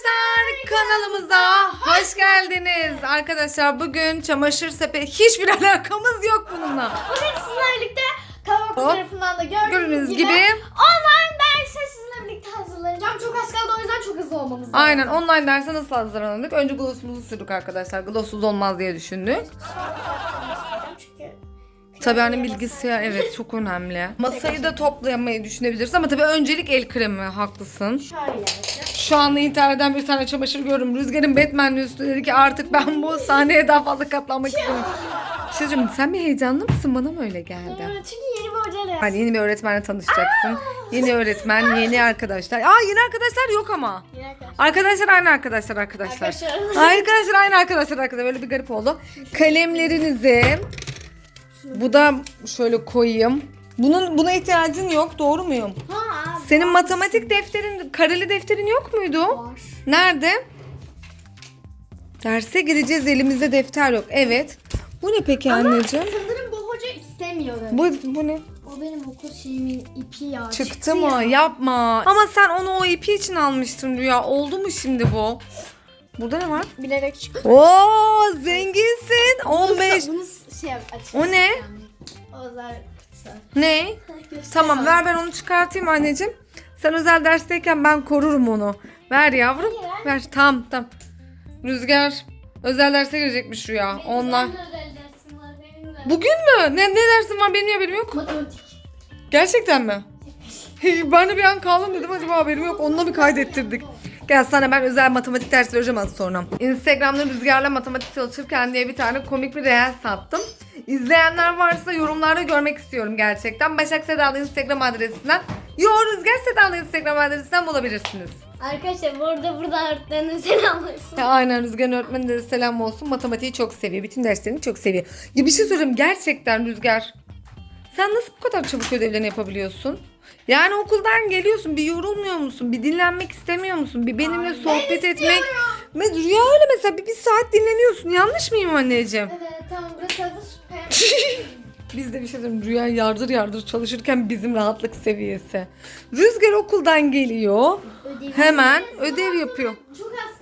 Arkadaşlar kanalımıza hoş geldiniz. Arkadaşlar bugün çamaşır sepeti hiçbir alakamız yok bununla. Bugün sizinle birlikte Kavak Hop. tarafından da gördüğünüz, gibi, gibi online derse sizinle birlikte hazırlanacağım. Çok az kaldı o yüzden çok hızlı olmamız lazım. aynen online derse nasıl hazırlandık? Önce glossumuzu sürdük arkadaşlar. Glossuz olmaz diye düşündük. Tabii hani bilgisayar evet çok önemli. Masayı da toplayamayı düşünebiliriz ama tabii öncelik el kremi haklısın. şöyle. Şu anda internetten bir tane çamaşır gördüm. Rüzgar'ın Batman'li üstü dedi ki artık ben bu sahneye daha fazla katlanmak istemiyorum. Şey söyleyeyim, sen bir heyecanlı mısın? Bana mı öyle geldi? Çünkü yeni bir hocayla Yani yeni bir öğretmenle tanışacaksın. Yeni öğretmen, yeni arkadaşlar. Aa yeni arkadaşlar yok ama. Yeni arkadaşlar. Arkadaşlar aynı arkadaşlar arkadaşlar. Arkadaşlar. Arkadaşlar aynı arkadaşlar arkadaşlar. Böyle bir garip oldu. Kalemlerinizi bu da şöyle koyayım. Bunun buna ihtiyacın yok. Doğru muyum? Ha, Senin matematik defterin, kareli defterin yok muydu? var. Nerede? Derse gideceğiz elimizde defter yok. Evet. Bu ne peki anneciğim? Sanırım bu hoca istemiyor. Bu, bu ne? O benim okul şeyimin ipi ya. Çıktı mı? Yapma. Ama sen onu o ipi için almıştın Rüya. Oldu mu şimdi bu? Burada ne var? Bilerek çıktı. Oo zenginsin. 15. Bunu şey yap, aç. O ne? O zaten. Ne? Tamam ver ben onu çıkartayım anneciğim. Sen özel dersteyken ben korurum onu. Ver yavrum. Hayır, Ver. Tamam tamam. Rüzgar özel derse girecekmiş Rüya. Onlar. Bugün mü? Ne, ne dersin var benim haberim yok. Matematik. Gerçekten mi? ben de bir an kaldım dedim acaba haberim yok. Onunla bir kaydettirdik. Gel sana ben özel matematik dersi vereceğim az sonra. Instagram'da Rüzgar'la matematik çalışırken diye bir tane komik bir reel sattım. İzleyenler varsa yorumlarda görmek istiyorum gerçekten. Başak Sedalı Instagram adresinden. Yo Rüzgar Sedalı Instagram adresinden bulabilirsiniz. Arkadaşlar bu arada burada öğretmenin selamlarsın. Ya aynen Rüzgar'ın öğretmeni de selam olsun. Matematiği çok seviyor. Bütün derslerini çok seviyor. Ya bir şey söyleyeyim gerçekten Rüzgar. Sen nasıl bu kadar çabuk ödevlerini yapabiliyorsun? Yani okuldan geliyorsun bir yorulmuyor musun? Bir dinlenmek istemiyor musun? Bir benimle sohbet etmek. Ve Rüya öyle mesela bir, bir saat dinleniyorsun. Yanlış mıyım anneciğim? Evet tamam burası hazır. Biz de bir şey söyleyeyim. Rüya yardır yardır çalışırken bizim rahatlık seviyesi. Rüzgar okuldan geliyor. Hemen ödev yapıyor. Çok az.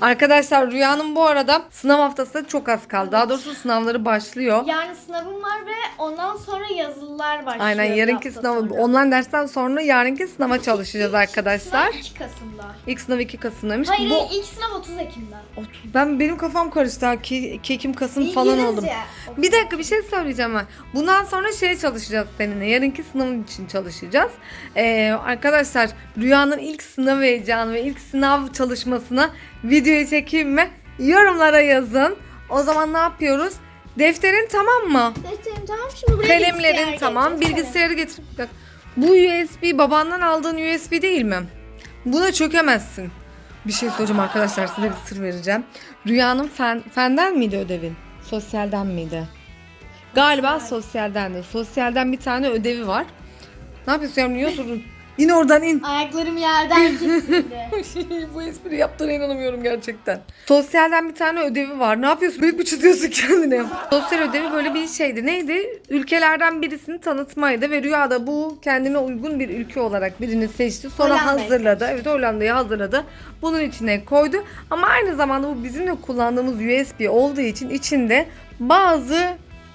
Arkadaşlar Rüya'nın bu arada sınav haftası çok az kaldı. Daha doğrusu sınavları başlıyor. Yani sınavım var ve ondan sonra yazılılar başlıyor. Aynen yarınki sınav sonra. online dersten sonra yarınki sınava çalışacağız arkadaşlar. Sınav 2 Kasım'da. İlk sınav 2 Kasım'daymış. Hayır Bu ilk sınav 30 Ekim'de. ben benim kafam karıştı. Ki, kekim Kasım falan İngilizce. oldum. Bir dakika bir şey söyleyeceğim ben. Bundan sonra şey çalışacağız seninle. Yarınki sınavın için çalışacağız. Ee, arkadaşlar Rüya'nın ilk sınav heyecanı ve ilk sınav çalışmasına videoyu çekeyim mi? Yorumlara yazın. O zaman ne yapıyoruz? Defterin tamam mı? Defterim tamam şimdi buraya Kalemlerin bilgisayar tamam. Bilgisayarı getir. Bak, bu USB babandan aldığın USB değil mi? Buna çökemezsin. Bir şey söyleyeceğim arkadaşlar size bir sır vereceğim. Rüyanın fen, fenden miydi ödevin? Sosyalden miydi? Galiba sosyaldendi. Sosyalden bir tane ödevi var. Ne yapıyorsun? Niye oturdun? İn oradan in. Ayaklarım yerden kesildi. Bu espri yaptığına inanamıyorum gerçekten. Sosyalden bir tane ödevi var. Ne yapıyorsun? Büyük mü çiziyorsun kendine? Sosyal ödevi böyle bir şeydi. Neydi? Ülkelerden birisini tanıtmaydı ve rüyada bu kendine uygun bir ülke olarak birini seçti. Sonra Hollanda'yı hazırladı. Evet Hollanda'yı hazırladı. Bunun içine koydu. Ama aynı zamanda bu bizim de kullandığımız USB olduğu için içinde bazı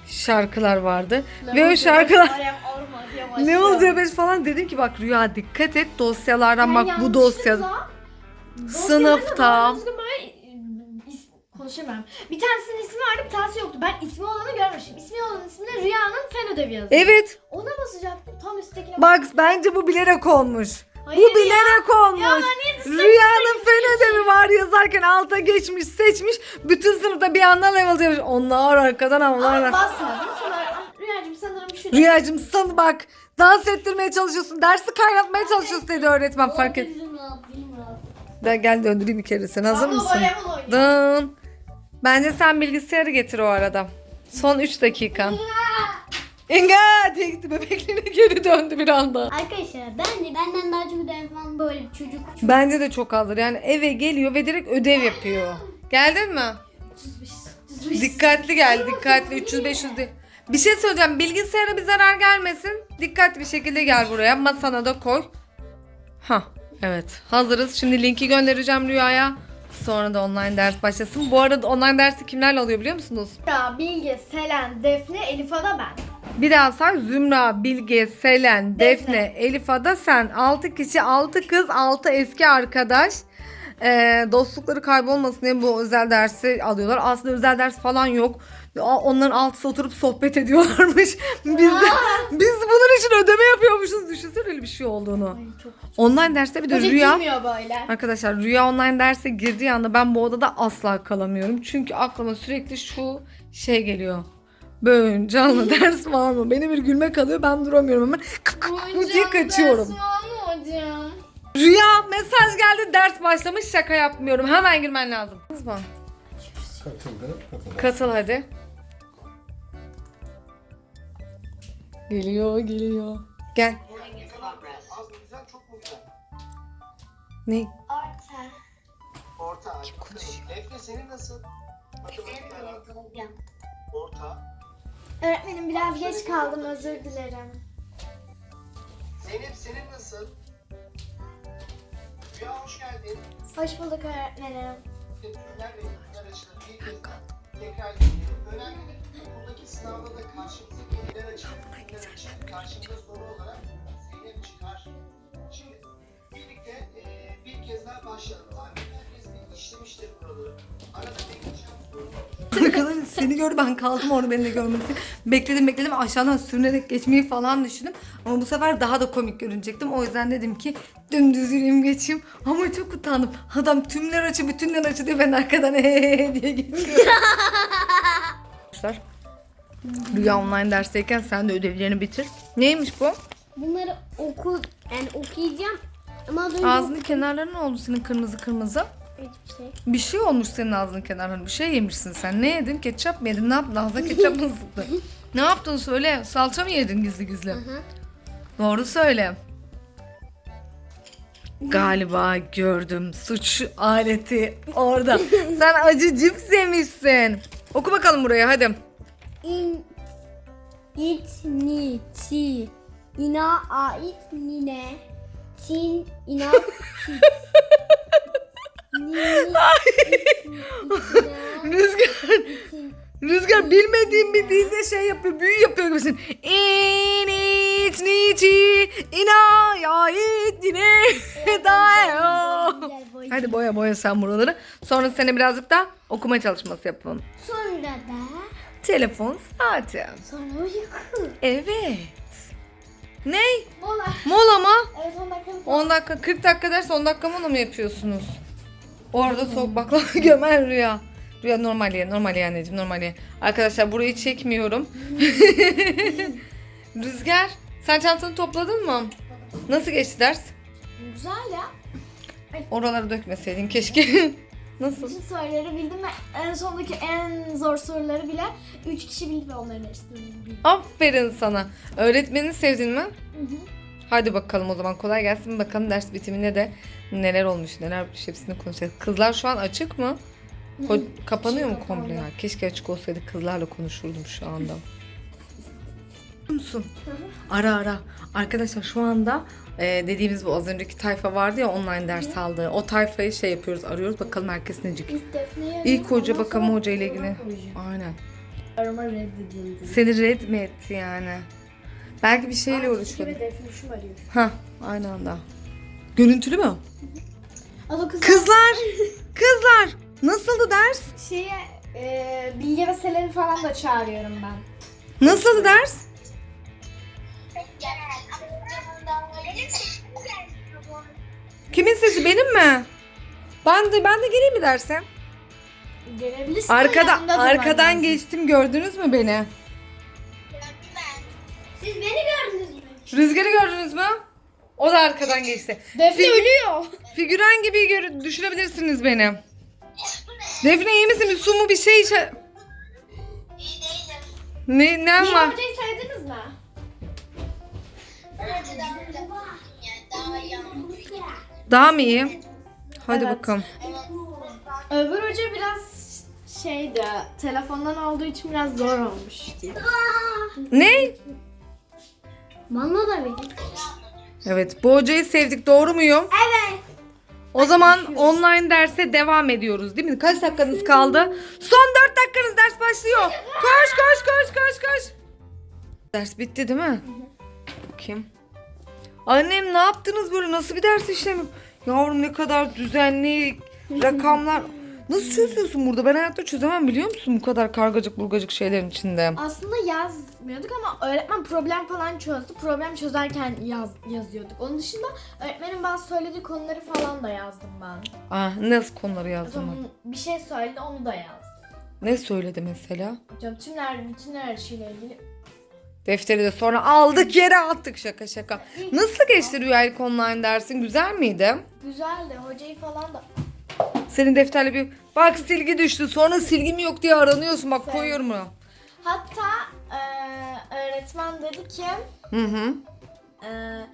şarkılar vardı. ve o şarkılar ne oluyor be falan dedim ki bak Rüya dikkat et dosyalardan bak bu dosya. Sınıfta. Konuşamıyorum. Bir tanesinin ismi vardı bir tanesi yoktu. Ben ismi olanı görmüşüm. İsmi olan isminde Rüya'nın fen ödevi yazıyor. Evet Ona basacaktım tam üsttekine bak bence bu bilerek olmuş. Hayır bu bilerek olmuş. Ya niye dışarı Rüyanın fen ödevi var yazarken alta geçmiş seçmiş. Bütün sınıfta bir anda level yapmış. Onlar arkadan onlar. Ama basmadım. Sonra Rüyacığım sanırım şu Rüyacığım sana bak. Dans ettirmeye çalışıyorsun. Dersi kaynatmaya çalışıyorsun dedi öğretmen fark et. Ben gel döndüreyim bir kere sen hazır mısın? Dın. Bence sen bilgisayarı getir o arada. Son 3 dakikan. İnga diye gitti bebekliğine geri döndü bir anda. Arkadaşlar bence benden daha çok ödev falan böyle çocuk. Bence de çok azdır. Yani eve geliyor ve direkt ödev yapıyor. Geldin mi? Dikkatli gel, dikkatli. 300-500 değil. Bir şey söyleyeceğim. Bilgisayara bir zarar gelmesin. Dikkatli bir şekilde gel buraya. Masana da koy. Ha. Evet hazırız. Şimdi linki göndereceğim Rüya'ya. Sonra da online ders başlasın. Bu arada online dersi kimlerle alıyor biliyor musunuz? Zümra, Bilge, Selen, Defne, Elif Ada ben. Bir daha say. Zümra, Bilge, Selen, Defne, Defne. Elif Ada sen. 6 kişi, 6 kız, 6 eski arkadaş. Ee, dostlukları kaybolmasın diye bu özel dersi alıyorlar. Aslında özel ders falan yok. Onların altısı oturup sohbet ediyorlarmış. Biz de, biz bunun için ödeme yapıyormuşuz. Düşünsene öyle bir şey olduğunu. Ay çok Online derste bir de Hoca rüya. girmiyor böyle. Arkadaşlar rüya online derse girdiği anda ben bu odada asla kalamıyorum. Çünkü aklıma sürekli şu şey geliyor. Böyle canlı ders var mı? Beni bir gülme kalıyor ben duramıyorum hemen kıp kıp kıp diye kaçıyorum. hocam? Rüya mesaj geldi ders başlamış şaka yapmıyorum. Hemen girmen lazım. Kızma. Katıldı. Katıldı. Katıl hadi. Geliyor geliyor. Gel. Ne? Orta. Orta. Kim konuşuyor? Defne senin nasıl? Orta. Öğretmenim biraz geç kaldım özür dilerim. Zeynep senin nasıl? Rüya hoş geldin. Hoş bulduk öğretmenim. Türkler ve Türkler açılır. Bir kez daha tekrar ediyorum. Önemli. Buradaki sınavda da karşımıza kelimeler açılır. Türkler açılır. Karşımıza soru olarak Zeynep çıkar. Şimdi birlikte bir kez daha başlayalım. Tahmin herkes bir işlemiştir buraları. Arada. Arkadaşlar seni gördü ben kaldım orada beni de görmesi. Bekledim bekledim aşağıdan sürünerek geçmeyi falan düşündüm. Ama bu sefer daha da komik görünecektim. O yüzden dedim ki dümdüz yürüyeyim geçeyim. Ama çok utandım. Adam tümler açı bütünler açı diye ben arkadan he diye geçiyorum. Arkadaşlar, Rüya online dersteyken sen de ödevlerini bitir. Neymiş bu? Bunları oku yani okuyacağım ama az önce Ağzının kenarları ne oldu senin kırmızı kırmızı? Hiçbir şey. Bir şey olmuş senin ağzının kenarlarına. Bir şey yemişsin sen. Ne yedin? Ketçap mı yedin? Ne yaptın? Ağzına ketçap mı sıktı? ne yaptın söyle. Salça mı yedin gizli gizli? Doğru söyle. Galiba gördüm suç aleti orada. sen acı cips yemişsin. Oku bakalım buraya hadi. İn it ni ti ina ait nine tin ina tit. Rüzgar, Rüzgar bilmediğin bir dilde şey yapıyor, büyü yapıyor gibisin. İn it niçi ina ya it yine dayo. Hadi boya boya sen buraları. Sonra sene birazcık da okuma çalışması yapalım. Sonra da Telefon saati. sonra uyku. Evet. Ne? Mola. Mola mı? Evet 10 dakika. 10 dakika 40 dakika ders 10 dakika mola mı yapıyorsunuz? Orada soğuk baklava gömer Rüya. Rüya normal ye normal ye anneciğim normal ye. Arkadaşlar burayı çekmiyorum. Rüzgar sen çantanı topladın mı? Nasıl geçti ders? Güzel ya. Oraları dökmeseydin keşke. Nasıl? Bütün soruları bildim ve en sondaki en zor soruları bile 3 kişi bildi ve onların hepsini bildim. Aferin sana. Öğretmenini sevdin mi? Hadi bakalım o zaman kolay gelsin. Bakalım ders bitiminde de neler olmuş neler bitmiş hepsini konuşacağız. Kızlar şu an açık mı? Ko- kapanıyor mu komple ya? Keşke açık olsaydı kızlarla konuşurdum şu anda. Musun? Ara ara. Arkadaşlar şu anda e, dediğimiz bu az önceki tayfa vardı ya online ders aldığı. O tayfayı şey yapıyoruz arıyoruz bakalım herkes necik. İlk Defne'yi İlk hoca bakalım hoca ile ilgili. Aynen. Arama reddedildi. Seni red mi etti yani? Belki bir şeyle uğraşıyordu. Ve Defne şu arıyor. Ha, aynı anda. Görüntülü mü? Kızlar! Kızlar! Nasıldı ders? şeye e, Bilge ve Selen'i falan da çağırıyorum ben. Nasıldı ders? Kimin sesi benim mi? Ben de ben de geleyim mi derse? Gelebilirsin. Arkada arkadan geçtim gördünüz mü beni? Rüzgarı gördünüz mü? O da arkadan geçti. Defne ölüyor. Figüren gibi gör- düşünebilirsiniz beni. Defne iyi misin? Bir su mu bir şey içe... Ne, ne Bilge var? hocayı sevdiniz mi? Daha mı iyi? Hadi Evet. bakalım. Öbür hoca biraz şeydi, telefondan olduğu için biraz zor olmuş. Ne? Bana da verin. Evet bu hocayı sevdik doğru muyum? Evet. O zaman online derse devam ediyoruz değil mi? Kaç dakikanız kaldı? Son 4 dakikanız ders başlıyor. Koş koş koş koş koş. Ders bitti değil mi? Bakayım. Annem ne yaptınız böyle? Nasıl bir ders işlemi? Yavrum ne kadar düzenli rakamlar. Nasıl çözüyorsun burada? Ben hayatta çözemem biliyor musun bu kadar kargacık burgacık şeylerin içinde. Aslında yazmıyorduk ama öğretmen problem falan çözdü. Problem çözerken yaz, yazıyorduk. Onun dışında öğretmenin bazı söylediği konuları falan da yazdım ben. Ah, nasıl konuları yazdın? bir şey söyledi onu da yazdım. Ne söyledi mesela? Hocam tümler, bütün her şeyle ilgili. Defteri de sonra aldık yere attık şaka şaka. Nasıl geçti Rüya ilk online dersin? Güzel miydi? Güzeldi. Hocayı falan da Senin defterle bir bak silgi düştü sonra silgim yok diye aranıyorsun bak koyuyorum ya. Hatta eee, öğretmen dedi ki Hı hı. eee,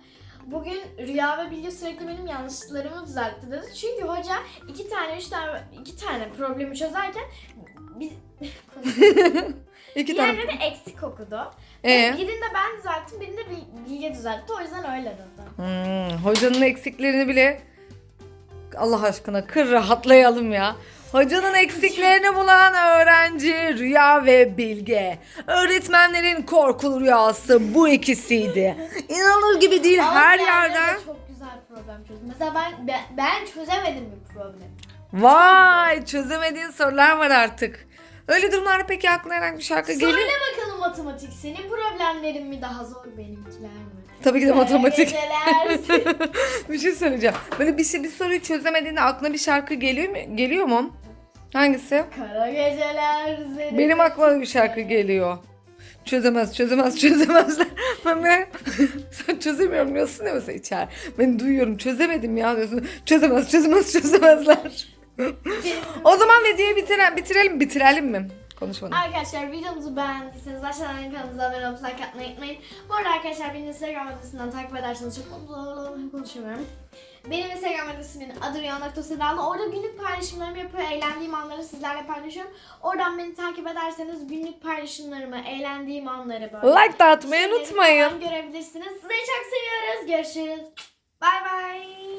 bugün Rüya ve Bilge sürekli benim yanlışlarımı düzeltti dedi. Çünkü hoca iki tane, üç tane, iki tane problemi çözerken biz İki tane. diğerleri eksik okudu. Ee? Birinde ben düzelttim, birinde Bil- Bilge düzeltti. O yüzden öyle dedi. Hmm, hocanın eksiklerini bile Allah aşkına kır rahatlayalım ya. Hocanın eksiklerini bulan öğrenci Rüya ve Bilge. Öğretmenlerin korkulu rüyası bu ikisiydi. İnanılır gibi değil Ama her diğerleri de yerden. çok güzel problem çözdü. Mesela ben, ben, ben çözemedim bir problem. Vay çözemediğin sorular var artık. Öyle durumlarda peki aklına herhangi bir şarkı Söyle gelir? bakalım matematik. Senin problemlerin mi daha zor benimkiler mi? Tabii ki de matematik. Geceler. bir şey söyleyeceğim. Böyle bir şey bir soruyu çözemediğinde aklına bir şarkı geliyor mu? Geliyor mu? Hangisi? Kara geceler. Zerre. Benim aklıma bir şarkı geliyor. Çözemez, çözemez, çözemezler. Ben de sen çözemiyorum diyorsun ya mesela içer. Ben duyuyorum çözemedim ya diyorsun. Çözemez, çözemez, çözemezler. o zaman videoyu bitirelim, bitirelim, bitirelim mi? Konuşmadım. Arkadaşlar videomuzu beğendiyseniz aşağıdan kanalımıza abone olup like atmayı unutmayın. Bu arada arkadaşlar beni Instagram adresinden takip ederseniz çok mutlu olurum. Konuşamıyorum. Benim Instagram adresimin adı Rüya.Sedalı. Orada günlük paylaşımlarımı yapıyor. Eğlendiğim anları sizlerle paylaşıyorum. Oradan beni takip ederseniz günlük paylaşımlarımı, eğlendiğim anları böyle. Like da atmayı şeyleri unutmayın. Görebilirsiniz. Sizi çok seviyoruz. Görüşürüz. Bay bay.